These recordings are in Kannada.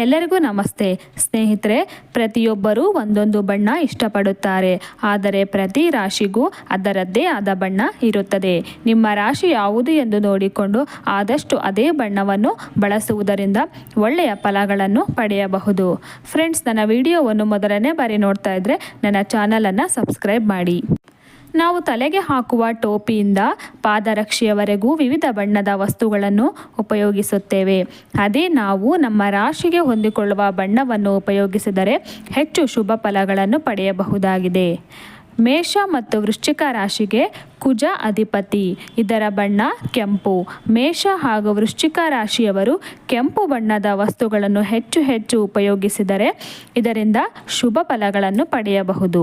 ಎಲ್ಲರಿಗೂ ನಮಸ್ತೆ. ಸ್ನೇಹಿತರೆ, ಪ್ರತಿಯೊಬ್ಬರೂ ಒಂದೊಂದು ಬಣ್ಣ ಇಷ್ಟಪಡುತ್ತಾರೆ. ಆದರೆ ಪ್ರತಿ ರಾಶಿಗೂ ಅದರದ್ದೇ ಆದ ಬಣ್ಣ ಇರುತ್ತದೆ. ನಿಮ್ಮ ರಾಶಿ ಯಾವುದು ಎಂದು ನೋಡಿಕೊಂಡು ಆದಷ್ಟು ಅದೇ ಬಣ್ಣವನ್ನು ಬಳಸುವುದರಿಂದ ಒಳ್ಳೆಯ ಫಲಗಳನ್ನು ಪಡೆಯಬಹುದು. ಫ್ರೆಂಡ್ಸ್, ನನ್ನ ವಿಡಿಯೋವನ್ನು ಮೊದಲನೇ ಬಾರಿ ನೋಡ್ತಾ ಇದ್ದರೆ ನನ್ನ ಚಾನಲನ್ನು ಸಬ್ಸ್ಕ್ರೈಬ್ ಮಾಡಿ. ನಾವು ತಲೆಗೆ ಹಾಕುವ ಟೋಪಿಯಿಂದ ಪಾದರಕ್ಷೆಯವರೆಗೂ ವಿವಿಧ ಬಣ್ಣದ ವಸ್ತುಗಳನ್ನು ಉಪಯೋಗಿಸುತ್ತೇವೆ. ಅದೇ ನಾವು ನಮ್ಮ ರಾಶಿಗೆ ಹೊಂದಿಕೊಳ್ಳುವ ಬಣ್ಣವನ್ನು ಉಪಯೋಗಿಸಿದರೆ ಹೆಚ್ಚು ಶುಭ ಫಲಗಳನ್ನು ಪಡೆಯಬಹುದಾಗಿದೆ. ಮೇಷ ಮತ್ತು ವೃಶ್ಚಿಕ ರಾಶಿಗೆ ಕುಜ ಅಧಿಪತಿ, ಇದರ ಬಣ್ಣ ಕೆಂಪು. ಮೇಷ ಹಾಗೂ ವೃಶ್ಚಿಕ ರಾಶಿಯವರು ಕೆಂಪು ಬಣ್ಣದ ವಸ್ತುಗಳನ್ನು ಹೆಚ್ಚು ಹೆಚ್ಚು ಉಪಯೋಗಿಸಿದರೆ ಇದರಿಂದ ಶುಭ ಫಲಗಳನ್ನು ಪಡೆಯಬಹುದು.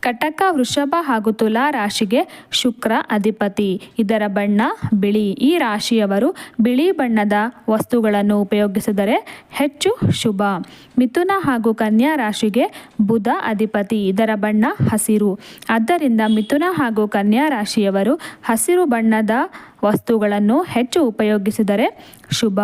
ಕಟಕ, ವೃಷಭ ಹಾಗೂ ತುಲಾ ರಾಶಿಗೆ ಶುಕ್ರ ಅಧಿಪತಿ. ಇದರ ಬಣ್ಣ ಬಿಳಿ. ಈ ರಾಶಿಯವರು ಬಿಳಿ ಬಣ್ಣದ ವಸ್ತುಗಳನ್ನು ಉಪಯೋಗಿಸಿದರೆ ಹೆಚ್ಚು ಶುಭ. ಮಿಥುನ ಹಾಗೂ ಕನ್ಯಾ ರಾಶಿಗೆ ಬುಧ ಅಧಿಪತಿ. ಇದರ ಬಣ್ಣ ಹಸಿರು. ಆದ್ದರಿಂದ ಮಿಥುನ ಹಾಗೂ ಕನ್ಯಾ ರಾಶಿಯವರು ಹಸಿರು ಬಣ್ಣದ ವಸ್ತುಗಳನ್ನು ಹೆಚ್ಚು ಉಪಯೋಗಿಸಿದರೆ ಶುಭ.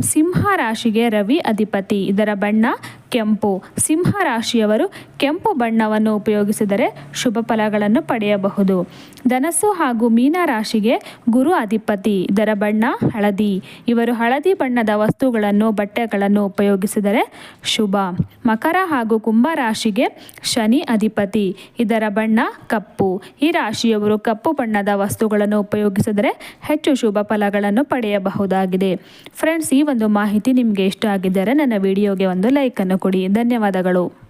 ಸಿಂಹ ರಾಶಿಗೆ ರವಿ ಅಧಿಪತಿ. ಇದರ ಬಣ್ಣ ಕೆಂಪು ಸಿಂಹ ರಾಶಿಯವರು ಕೆಂಪು ಬಣ್ಣವನ್ನು ಉಪಯೋಗಿಸಿದರೆ ಶುಭ ಫಲಗಳನ್ನು ಪಡೆಯಬಹುದು. ಧನಸ್ಸು ಹಾಗೂ ಮೀನ ರಾಶಿಗೆ ಗುರು ಅಧಿಪತಿ ಇದರ ಬಣ್ಣ, ಹಳದಿ. ಇವರು ಹಳದಿ ಬಣ್ಣದ ವಸ್ತುಗಳನ್ನು, ಬಟ್ಟೆಗಳನ್ನು ಉಪಯೋಗಿಸಿದರೆ ಶುಭ. ಮಕರ ಹಾಗೂ ಕುಂಭ ರಾಶಿಗೆ ಶನಿ ಅಧಿಪತಿ, ಇದರ ಬಣ್ಣ ಕಪ್ಪು. ಈ ರಾಶಿಯವರು ಕಪ್ಪು ಬಣ್ಣದ ವಸ್ತುಗಳನ್ನು ಉಪಯೋಗಿಸಿದರೆ ಹೆಚ್ಚು ಶುಭ ಫಲಗಳನ್ನು ಪಡೆಯಬಹುದಾಗಿದೆ. ಫ್ರೆಂಡ್ಸ್, ಈ ಒಂದು ಮಾಹಿತಿ ನಿಮಗೆ ಇಷ್ಟ ಆಗಿದ್ದರೆ ನನ್ನ ವಿಡಿಯೋಗೆ ಒಂದು ಲೈಕನ್ನು ಕೊಡಿ. ಧನ್ಯವಾದಗಳು.